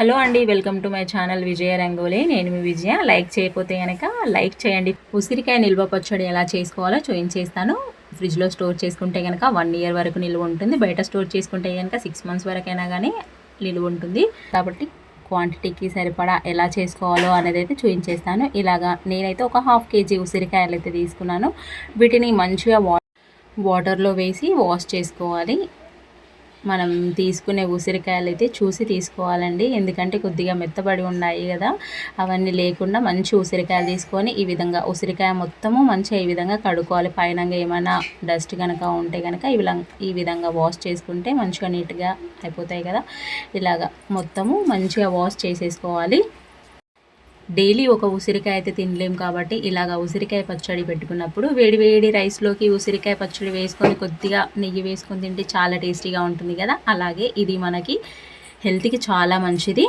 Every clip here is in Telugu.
హలో అండి welcome to my channel Vijaya Rangoli. నేను మీ విజయ. లైక్ చేయకపోతే కనుక లైక్ చేయండి. ఉసిరికాయ నిల్వ పచ్చడి ఎలా చేసుకోవాలో చూపించేస్తాను ఫ్రిడ్జ్లో స్టోర్ చేసుకుంటే కనుక వన్ ఇయర్ వరకు నిల్వ ఉంటుంది. బయట స్టోర్ చేసుకుంటే కనుక సిక్స్ మంత్స్ వరకైనా కానీ నిల్వ ఉంటుంది. కాబట్టి క్వాంటిటీకి సరిపడా ఎలా చేసుకోవాలో అనేది అయితే చూపించేస్తాను ఇలాగా నేనైతే ఒక హాఫ్ కేజీ ఉసిరికాయలు అయితే తీసుకున్నాను. వీటిని మంచిగా వా వాటర్లో వేసి వాష్ చేసుకోవాలి. మనం తీసుకునే ఉసిరికాయలు అయితే చూసి తీసుకోవాలండి. ఎందుకంటే కొద్దిగా మెత్తబడి ఉన్నాయి కదా. అవన్నీ లేకుండా మంచి ఉసిరికాయలు తీసుకొని ఈ విధంగా ఉసిరికాయ మొత్తము మంచిగా ఈ విధంగా కడుక్కోవాలి. పైన ఏమైనా డస్ట్ కనుక ఉంటే కనుక ఈ విధంగా ఈ విధంగా వాష్ చేసుకుంటే మంచిగా నీట్గా అయిపోతాయి కదా. ఇలాగా మొత్తము మంచిగా వాష్ చేసేసుకోవాలి. డైలీ ఒక ఉసిరికాయ అయితే తినలేం కాబట్టి ఇలాగ ఉసిరికాయ పచ్చడి పెట్టుకున్నప్పుడు వేడి వేడి రైస్లోకి ఉసిరికాయ పచ్చడి వేసుకొని కొద్దిగా నెయ్యి వేసుకొని తింటే చాలా టేస్టీగా ఉంటుంది కదా. అలాగే ఇది మనకి హెల్త్కి చాలా మంచిది.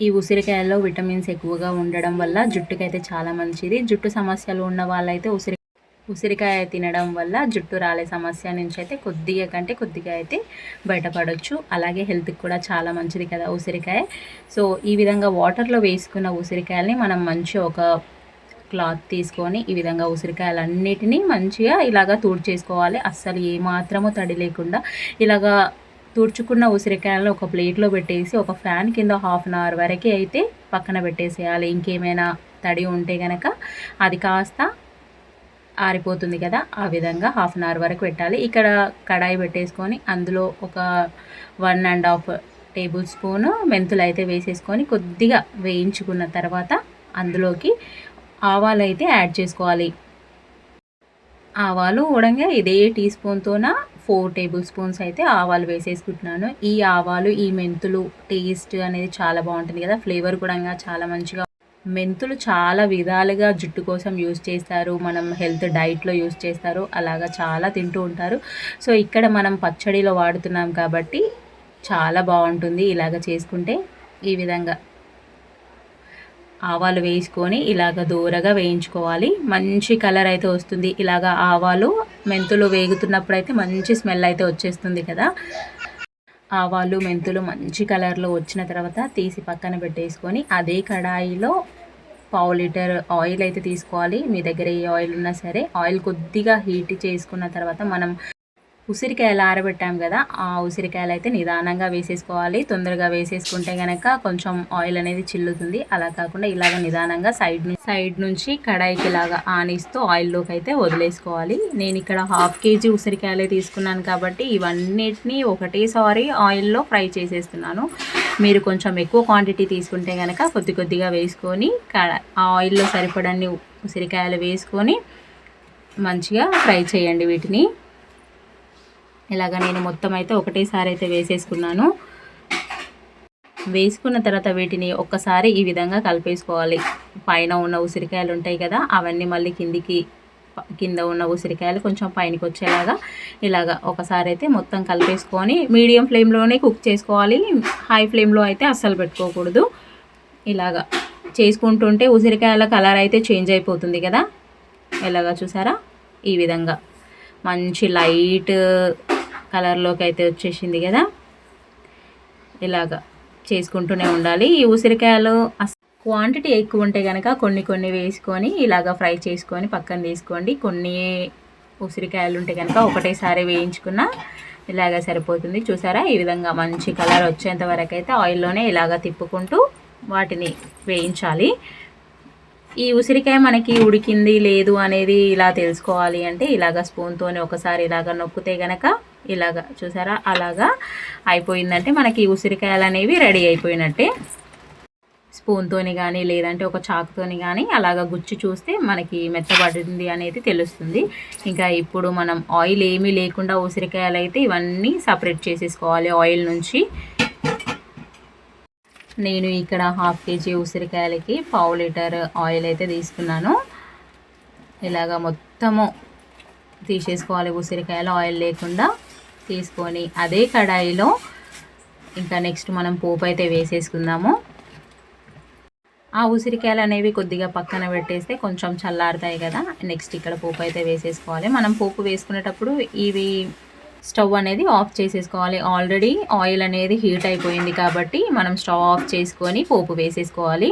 ఈ ఉసిరికాయల్లో విటమిన్స్ ఎక్కువగా ఉండడం వల్ల జుట్టుకైతే చాలా మంచిది. జుట్టు సమస్యలు ఉన్న వాళ్ళైతే ఉసిరి ఉసిరికాయ తినడం వల్ల జుట్టు రాలే సమస్య నుంచి అయితే కొద్దిగా కంటే కొద్దిగా అయితే బయటపడవచ్చు అలాగే హెల్త్కి కూడా చాలా మంచిది కదా ఉసిరికాయ. సో ఈ విధంగా వాటర్లో వేసుకున్న ఉసిరికాయల్ని మనం మంచి ఒక క్లాత్ తీసుకొని ఈ విధంగా ఉసిరికాయలన్నిటినీ మంచిగా ఇలాగా తుడిచేసుకోవాలి. అస్సలు ఏమాత్రము తడి లేకుండా ఇలాగా తుడుచుకున్న ఉసిరికాయలను ఒక ప్లేట్లో పెట్టేసి ఒక ఫ్యాన్ కింద హాఫ్ అన్ అవర్ వరకే అయితే పక్కన పెట్టేసేయాలి. ఇంకేమైనా తడి ఉంటే కనుక అది కాస్త ఆరిపోతుంది కదా ఆ విధంగా హాఫ్ అన్ అవర్ వరకు పెట్టాలి. ఇక్కడ కడాయి పెట్టేసుకొని అందులో ఒక one and half tablespoon మెంతులు అయితే వేసేసుకొని కొద్దిగా వేయించుకున్న తర్వాత అందులోకి ఆవాలు అయితే యాడ్ చేసుకోవాలి. ఆవాలు ఉడంగా ఇదే టీ స్పూన్తోన ఫోర్ టేబుల్ స్పూన్స్ అయితే ఆవాలు వేసేసుకుంటున్నాను. ఈ ఆవాలు ఈ మెంతులు టేస్ట్ అనేది చాలా బాగుంటుంది కదా ఫ్లేవర్ కూడా చాలా మంచిగా మెంతులు చాలా విధాలుగా జుట్టు కోసం యూజ్ చేస్తారు. మనం హెల్త్ డైట్లో యూజ్ చేస్తారు. అలాగా చాలా తింటూ ఉంటారు. సో ఇక్కడ మనం పచ్చడిలో వాడుతున్నాం కాబట్టి చాలా బాగుంటుంది. ఇలాగ చేసుకుంటే ఈ విధంగా ఆవాలు వేసుకొని ఇలాగ దూరగా వేయించుకోవాలి. మంచి కలర్ అయితే వస్తుంది. ఇలాగ ఆవాలు మెంతులు వేగుతున్నప్పుడు అయితే మంచి స్మెల్ అయితే వచ్చేస్తుంది కదా. ఆవాలు మెంతులు మంచి కలర్లో వచ్చిన తర్వాత తీసి పక్కన పెట్టేసుకొని అదే కడాయిలో పావు లీటర్ ఆయిల్ అయితే తీసుకోవాలి. మీ దగ్గర ఏ ఆయిల్ ఉన్నా సరే ఆయిల్ కొద్దిగా హీట్ చేసుకున్న తర్వాత మనం ఉసిరికాయలు ఆరబెట్టాం కదా ఆ ఉసిరికాయలు అయితే నిదానంగా వేసేసుకోవాలి. తొందరగా వేసేసుకుంటే కనుక కొంచెం ఆయిల్ అనేది చిల్లుతుంది. అలా కాకుండా ఇలాగ నిదానంగా సైడ్ సైడ్ నుంచి కడాయికి ఇలాగా ఆనిస్తూ ఆయిల్లోకి అయితే వదిలేసుకోవాలి. నేను ఇక్కడ హాఫ్ కేజీ ఉసిరికాయలే తీసుకున్నాను కాబట్టి ఇవన్నిటిని ఒకటేసారి ఆయిల్లో ఫ్రై చేసేస్తున్నాను. మీరు కొంచెం ఎక్కువ క్వాంటిటీ తీసుకుంటే కనుక కొద్ది కొద్దిగా వేసుకొని ఆ ఆయిల్లో సరిపడన్ని ఉసిరికాయలు వేసుకొని మంచిగా ఫ్రై చేయండి వీటిని. ఇలాగ నేను మొత్తం అయితే ఒకటేసారి అయితే వేసేసుకున్నాను. వేసుకున్న తర్వాత వీటిని ఒక్కసారి ఈ విధంగా కలిపేసుకోవాలి. పైన ఉన్న ఉసిరికాయలు ఉంటాయి కదా అవన్నీ మళ్ళీ కిందికి కింద ఉన్న ఉసిరికాయలు కొంచెం పైనకి వచ్చేలాగా ఇలాగ ఒకసారి అయితే మొత్తం కలిపేసుకొని మీడియం ఫ్లేమ్లోనే కుక్ చేసుకోవాలి. హై ఫ్లేమ్లో అయితే అస్సలు పెట్టుకోకూడదు. ఇలాగ చేసుకుంటుంటే ఉసిరికాయల కలర్ అయితే చేంజ్ అయిపోతుంది కదా. ఎలాగా చూసారా? ఈ విధంగా. మంచి లైట్ కలర్లోకి అయితే వచ్చేసింది కదా. ఇలాగా చేసుకుంటూనే ఉండాలి. ఈ ఉసిరికాయలు క్వాంటిటీ ఎక్కువ ఉంటే కనుక కొన్ని కొన్ని వేసుకొని ఇలాగ ఫ్రై చేసుకొని పక్కన తీసుకోండి. కొన్ని ఉసిరికాయలు ఉంటే కనుక ఒకటేసారి వేయించుకున్న ఇలాగ సరిపోతుంది. చూసారా? ఈ విధంగా మంచి కలర్ వచ్చేంత వరకు అయితే ఆయిల్లోనే ఇలాగ తిప్పుకుంటూ వాటిని వేయించాలి. ఈ ఉసిరికాయ మనకి ఉడికింది లేదు అనేది ఇలా తెలుసుకోవాలి అంటే ఇలాగ స్పూన్తోనే ఒకసారి ఇలాగ నొక్కితే గనక ఇలాగా చూసారా? అలాగా అయిపోయిందంటే మనకి ఉసిరికాయలు అనేవి రెడీ అయిపోయినట్టే. స్పూన్తోని కానీ లేదంటే ఒక చాకుతోని కానీ అలాగ గుచ్చి చూస్తే మనకి మెత్తబడింది అనేది తెలుస్తుంది. ఇంకా ఇప్పుడు మనం ఆయిల్ ఏమీ లేకుండా ఉసిరికాయలు అయితే ఇవన్నీ సపరేట్ చేసేసుకోవాలి ఆయిల్ నుంచి. నేను ఇక్కడ హాఫ్ కేజీ ఉసిరికాయలకి పావు లీటర్ ఆయిల్ అయితే తీసుకున్నాను. ఇలాగ మొత్తము తీసేసుకోవాలి ఉసిరికాయలు ఆయిల్ లేకుండా తీసుకొని అదే కడాయిలో ఇంకా నెక్స్ట్ మనం పోపు అయితే వేసేసుకుందాము. ఆ ఉసిరికాయలు అనేవి కొద్దిగా పక్కన పెట్టేస్తే కొంచెం చల్లారుతాయి కదా. నెక్స్ట్ ఇక్కడ పోపు అయితే వేసేసుకోవాలి. మనం పోపు వేసుకునేటప్పుడు ఇవి స్టవ్ అనేది ఆఫ్ చేసేసుకోవాలి. ఆల్రెడీ ఆయిల్ అనేది హీట్ అయిపోయింది కాబట్టి మనం స్టవ్ ఆఫ్ చేసుకొని పోపు వేసేసుకోవాలి.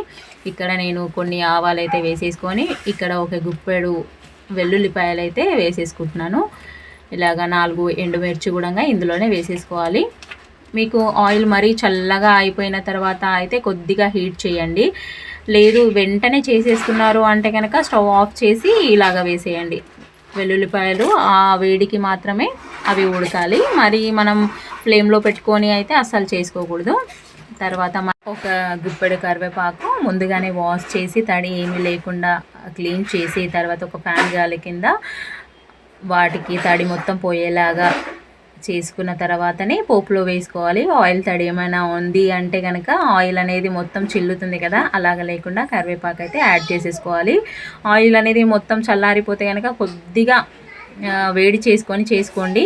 ఇక్కడ నేను కొన్ని ఆవాలు అయితే వేసేసుకొని ఇక్కడ ఒక గుప్పెడు వెల్లుల్లిపాయలు అయితే వేసేసుకుంటున్నాను. ఇలాగ నాలుగు ఎండుమిర్చి కూడా ఇందులోనే వేసేసుకోవాలి. మీకు ఆయిల్ మరీ చల్లగా అయిపోయిన తర్వాత అయితే కొద్దిగా హీట్ చేయండి. లేదు వెంటనే చేసేసుకున్నారు అంటే కనుక స్టవ్ ఆఫ్ చేసి ఇలాగ వేసేయండి. వెల్లుల్లిపాయలు ఆ వేడికి మాత్రమే అవి ఉడకాలి. మరి మనం ఫ్లేమ్లో పెట్టుకొని అయితే అస్సలు చేసుకోకూడదు. తర్వాత ఒక గుప్పెడు కరివేపాకు ముందుగానే వాష్ చేసి తడి ఏమీ లేకుండా క్లీన్ చేసి తర్వాత ఒక ఫ్యాన్ గాలి కింద వాటికి తడి మొత్తం పోయేలాగా చేసుకున్న తర్వాతనే పోపులో వేసుకోవాలి. ఆయిల్ తడి ఏమైనా ఉంది అంటే కనుక ఆయిల్ అనేది మొత్తం చిల్లుతుంది కదా అలాగ లేకుండా కరివేపాకు అయితే యాడ్ చేసేసుకోవాలి. ఆయిల్ అనేది మొత్తం చల్లారిపోతే కనుక కొద్దిగా వేడి చేసుకొని చేసుకోండి.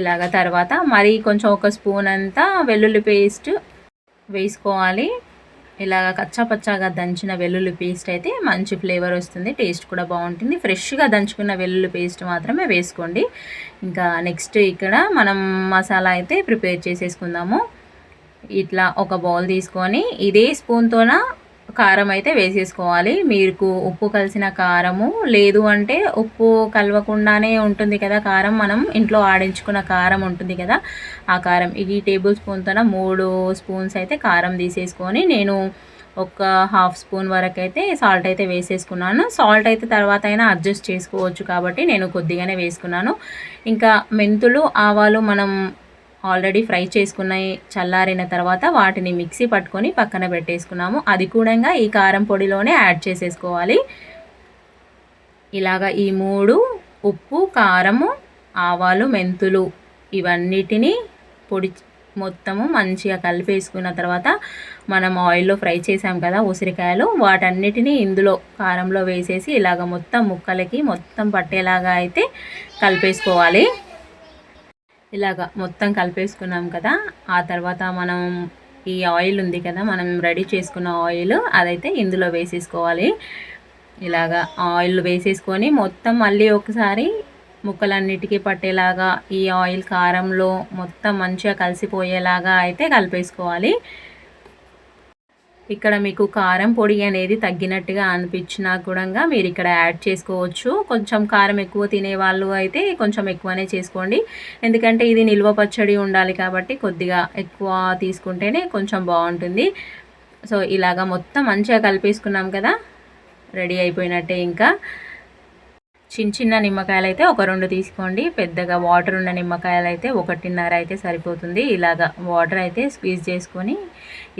ఇలాగ తర్వాత మరి కొంచెం ఒక స్పూన్ అంతా వెల్లుల్లి పేస్ట్ వేసుకోవాలి. ఇలాగ కచ్చాపచ్చాగా దంచిన వెల్లుల్లి పేస్ట్ అయితే మంచి ఫ్లేవర్ వస్తుంది. టేస్ట్ కూడా బాగుంటుంది. ఫ్రెష్గా దంచుకున్న వెల్లుల్లి పేస్ట్ మాత్రమే వేసుకోండి. ఇంకా నెక్స్ట్ ఇక్కడ మనం మసాలా అయితే ప్రిపేర్ చేసేసుకుందాము. ఇట్లా ఒక బౌల్ తీసుకొని ఇదే స్పూన్తోన కారం అయితే వేసేసుకోవాలి. మీకు ఉప్పు కలిసిన కారము లేదు అంటే ఉప్పు కలవకుండానే ఉంటుంది కదా కారం. మనం ఇంట్లో ఆడించుకున్న కారం ఉంటుంది కదా ఆ కారం. ఈ టేబుల్ స్పూన్తో మూడు స్పూన్స్ అయితే కారం తీసేసుకొని నేను ఒక హాఫ్ స్పూన్ వరకు అయితే సాల్ట్ అయితే వేసేసుకున్నాను. సాల్ట్ అయితే తర్వాత అయినా అడ్జస్ట్ చేసుకోవచ్చు కాబట్టి నేను కొద్దిగానే వేసుకున్నాను. ఇంకా మెంతులు ఆవాలు మనం ఆల్రెడీ ఫ్రై చేసుకున్నాయి చల్లారిన తర్వాత వాటిని మిక్సీ పట్టుకొని పక్కన పెట్టేసుకున్నాము. అది కూడా ఈ కారం పొడిలోనే యాడ్ చేసేసుకోవాలి. ఇలాగా ఈ మూడు ఉప్పు కారము ఆవాలు మెంతులు ఇవన్నిటిని పొడి మొత్తము మంచిగా కలిపేసుకున్న తర్వాత మనం ఆయిల్లో ఫ్రై చేసాం కదా ఉసిరికాయలు వాటన్నిటిని ఇందులో కారంలో వేసేసి ఇలాగ మొత్తం ముక్కలకి మొత్తం పట్టేలాగా అయితే కలిపేసుకోవాలి. ఇలాగ మొత్తం కలిపేసుకున్నాం కదా ఆ తర్వాత మనం ఈ ఆయిల్ ఉంది కదా మనం రెడీ చేసుకున్న ఆయిల్ అదైతే ఇందులో వేసేసుకోవాలి. ఇలాగా ఆయిల్ వేసేసుకొని మొత్తం మళ్ళీ ఒకసారి ముక్కలన్నిటికీ పట్టేలాగా ఈ ఆయిల్ కారంలో మొత్తం మంచిగా కలిసిపోయేలాగా అయితే కలిపేసుకోవాలి. ఇక్కడ మీకు కారం పొడి అనేది తగ్గినట్టుగా అనిపించినా కూడా మీరు ఇక్కడ యాడ్ చేసుకోవచ్చు. కొంచెం కారం ఎక్కువ తినే వాళ్ళు అయితే కొంచెం ఎక్కువనే చేసుకోండి. ఎందుకంటే ఇది నిల్వ పచ్చడి ఉండాలి కాబట్టి కొద్దిగా ఎక్కువ తీసుకుంటేనే కొంచెం బాగుంటుంది. సో ఇలాగ మొత్తం మంచిగా కలిపేసుకున్నాం కదా? రెడీ అయిపోయినట్టే ఇంకా. చిన్న చిన్న నిమ్మకాయలు అయితే ఒక రెండు తీసుకోండి. పెద్దగా వాటర్ ఉన్న నిమ్మకాయలు అయితే ఒకటిన్నర అయితే సరిపోతుంది. ఇలాగా వాటర్ అయితే స్క్వీజ్ చేసుకొని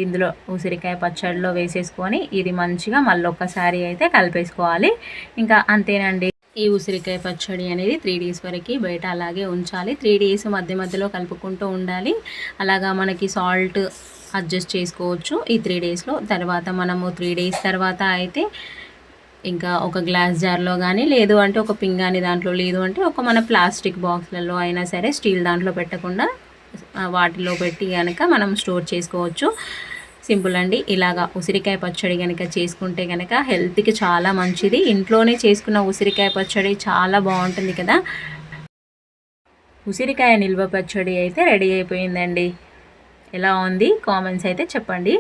ఇందులో ఉసిరికాయ పచ్చడిలో వేసేసుకొని ఇది మంచిగా మళ్ళీ ఒక్కసారి అయితే కలిపేసుకోవాలి. ఇంకా అంతేనండి. ఈ ఉసిరికాయ పచ్చడి అనేది త్రీ డేస్ వరకు బయట అలాగే ఉంచాలి. త్రీ డేస్ మధ్య మధ్యలో కలుపుకుంటూ ఉండాలి. అలాగా మనకి సాల్ట్ అడ్జస్ట్ చేసుకోవచ్చు ఈ త్రీ డేస్లో. తర్వాత మనము త్రీ డేస్ తర్వాత అయితే ఇంకా ఒక గ్లాస్ జార్లో కానీ లేదు అంటే ఒక పింగాని దాంట్లో లేదు అంటే ఒక మన ప్లాస్టిక్ బాక్స్లలో అయినా సరే స్టీల్ దాంట్లో పెట్టకుండా వాటిలో పెట్టి కనుక మనం స్టోర్ చేసుకోవచ్చు. సింపుల్ అండి. ఇలాగా ఉసిరికాయ పచ్చడి కనుక చేసుకుంటే కనుక హెల్త్కి చాలా మంచిది. ఇంట్లోనే చేసుకున్న ఉసిరికాయ పచ్చడి చాలా బాగుంటుంది కదా. ఉసిరికాయ నిల్వ పచ్చడి అయితే రెడీ అయిపోయిందండి. ఎలా ఉంది? కామెంట్స్ అయితే చెప్పండి.